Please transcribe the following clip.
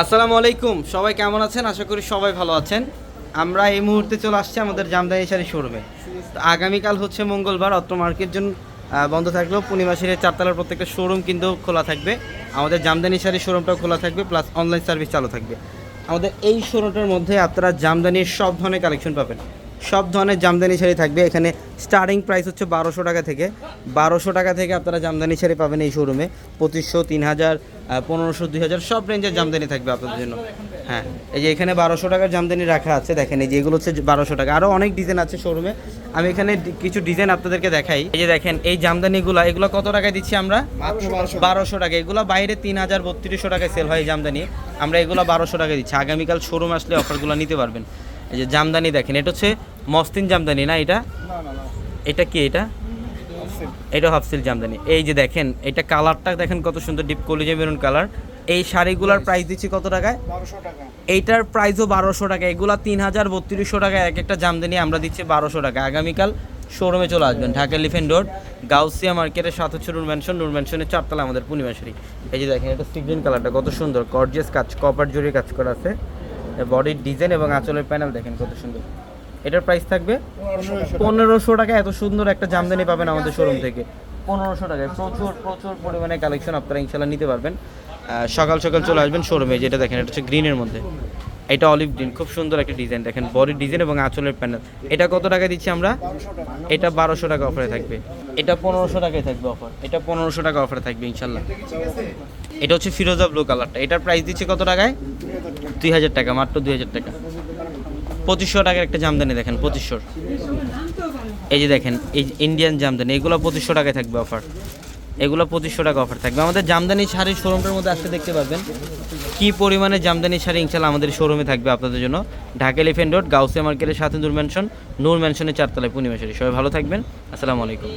আসসালামু আলাইকুম। সবাই কেমন আছেন? আশা করি সবাই ভালো আছেন। আমরা এই মুহূর্তে চলে আসছি আমাদের জামদানি শাড়ি শোরুমে। তো আগামীকাল হচ্ছে মঙ্গলবার অত্র মার্কেট জন আহ, বন্ধ থাকলেও পূর্ণিমা শাড়ির চারতলার প্রত্যেকটা শোরুম কিন্তু খোলা থাকবে। আমাদের জামদানি শাড়ি শোরুমটাও খোলা থাকবে প্লাস অনলাইন সার্ভিস চালু থাকবে। আমাদের এই শোরুমটার মধ্যে আপনারা জামদানির সব ধরনের কালেকশন পাবেন। সব ধরনের জামদানি শাড়ি থাকবে। এখানে স্টার্টিং প্রাইস হচ্ছে বারোশো টাকা থেকে। বারোশো টাকা থেকে আপনারা জামদানি শাড়ি পাবেন এই শোরুমে। পঁচিশশো তিন হাজার পনেরোশো দুই হাজার সব রেঞ্জের জামদানি থাকবে আপনাদের জন্য। হ্যাঁ এই যে এখানে বারোশো টাকার জামদানি রাখা আছে দেখেন এই যে এগুলো হচ্ছে বারোশো টাকা। আরও অনেক ডিজাইন আছে শোরুমে আমি এখানে কিছু ডিজাইন আপনাদেরকে দেখাই। এই যে দেখেন এই জামদানিগুলো এগুলো কত টাকায় দিচ্ছি আমরা? বারোশো। টাকা। এগুলো বাইরে তিন হাজার বত্রিশশো টাকায় সেল হয় এই জামদানি। আমরা এগুলো বারোশো টাকায় দিচ্ছি। আগামীকাল শোরুম আসলে অফারগুলো নিতে পারবেন। এই যে জামদানি দেখেন এটা হচ্ছে মস্তিন জামদানি না এটা? এটা কি এটা? এটা হাফসিল জামদানি। এই যে দেখেন এটা কালারটা দেখেন কত সুন্দর ডিপ কলিজে মেরুন কালার। এই শাড়িগুলোর প্রাইস দিচ্ছি কত টাকায়? এইটার প্রাইসও বারোশো টাকা। এগুলা তিন হাজার বত্রিশশো টাকা এক একটা জামদানি আমরা দিচ্ছি বারোশো টাকা। আগামীকাল শোরুমে চলে আসবেন ঢাকা লিফেন রোড গাউসিয়া মার্কেটের সাথে হচ্ছে নূর ম্যানশন নূর ম্যানশনের চারতলা আমাদের পূর্ণিমাশারি এই যে দেখেন এটা সিগ্রিন কালারটা কত সুন্দর গর্জিয়াস কাজ কপার জুড়ে কাজ করা আছে। বডির ডিজাইন এবং আঁচলের প্যানেল দেখেন কত সুন্দর। এটার প্রাইস থাকবে পনেরোশো টাকা। এত সুন্দর একটা জামদানি পাবেন আমাদের শোরুম থেকে। পনেরোশো টাকায় প্রচুর প্রচুর পরিমাণে কালেকশন আপনারা ইনশাল্লাহ নিতে পারবেন। সকাল সকাল চলে আসবেন শোরুমে যেটা দেখেন, এটা হচ্ছে গ্রিনের মধ্যে। এটা অলিভ গ্রিন খুব সুন্দর একটা ডিজাইন দেখেন বডির ডিজাইন এবং আঁচলের প্যানেল এটা কত টাকা দিচ্ছি আমরা? এটা বারোশো টাকা অফারে থাকবে। এটা পনেরোশো টাকায় থাকবে অফার এটা পনেরোশো টাকা অফারে থাকবে ইনশাল্লাহ এটা হচ্ছে ফিরোজা ব্লু কালারটা এটার প্রাইস দিচ্ছে কত টাকায়? দুই হাজার টাকা, মাত্র দুই হাজার টাকা। পঁচিশশো টাকার একটা জামদানি দেখেন, পঁচিশশোর। এই যে দেখেন, এই ইন্ডিয়ান জামদানি, এগুলো পঁচিশশো টাকায় থাকবে অফার এগুলো পঁচিশশো টাকা অফার থাকবে। আমাদের জামদানি শাড়ির শোরুমটার মধ্যে আসতে দেখতে পাবেন কি পরিমাণে জামদানি শাড়ি ইনশাল্লাহ আমাদের শোরুমে থাকবে আপনাদের জন্য। ঢাকা এলিফেন্ট রোড গাউসে মার্কেটের সাথে নূর ম্যানশন নূর ম্যানশনের চারতলায় পূর্ণিমা শাড়ি। সবাই ভালো থাকবেন। আসসালামু আলাইকুম।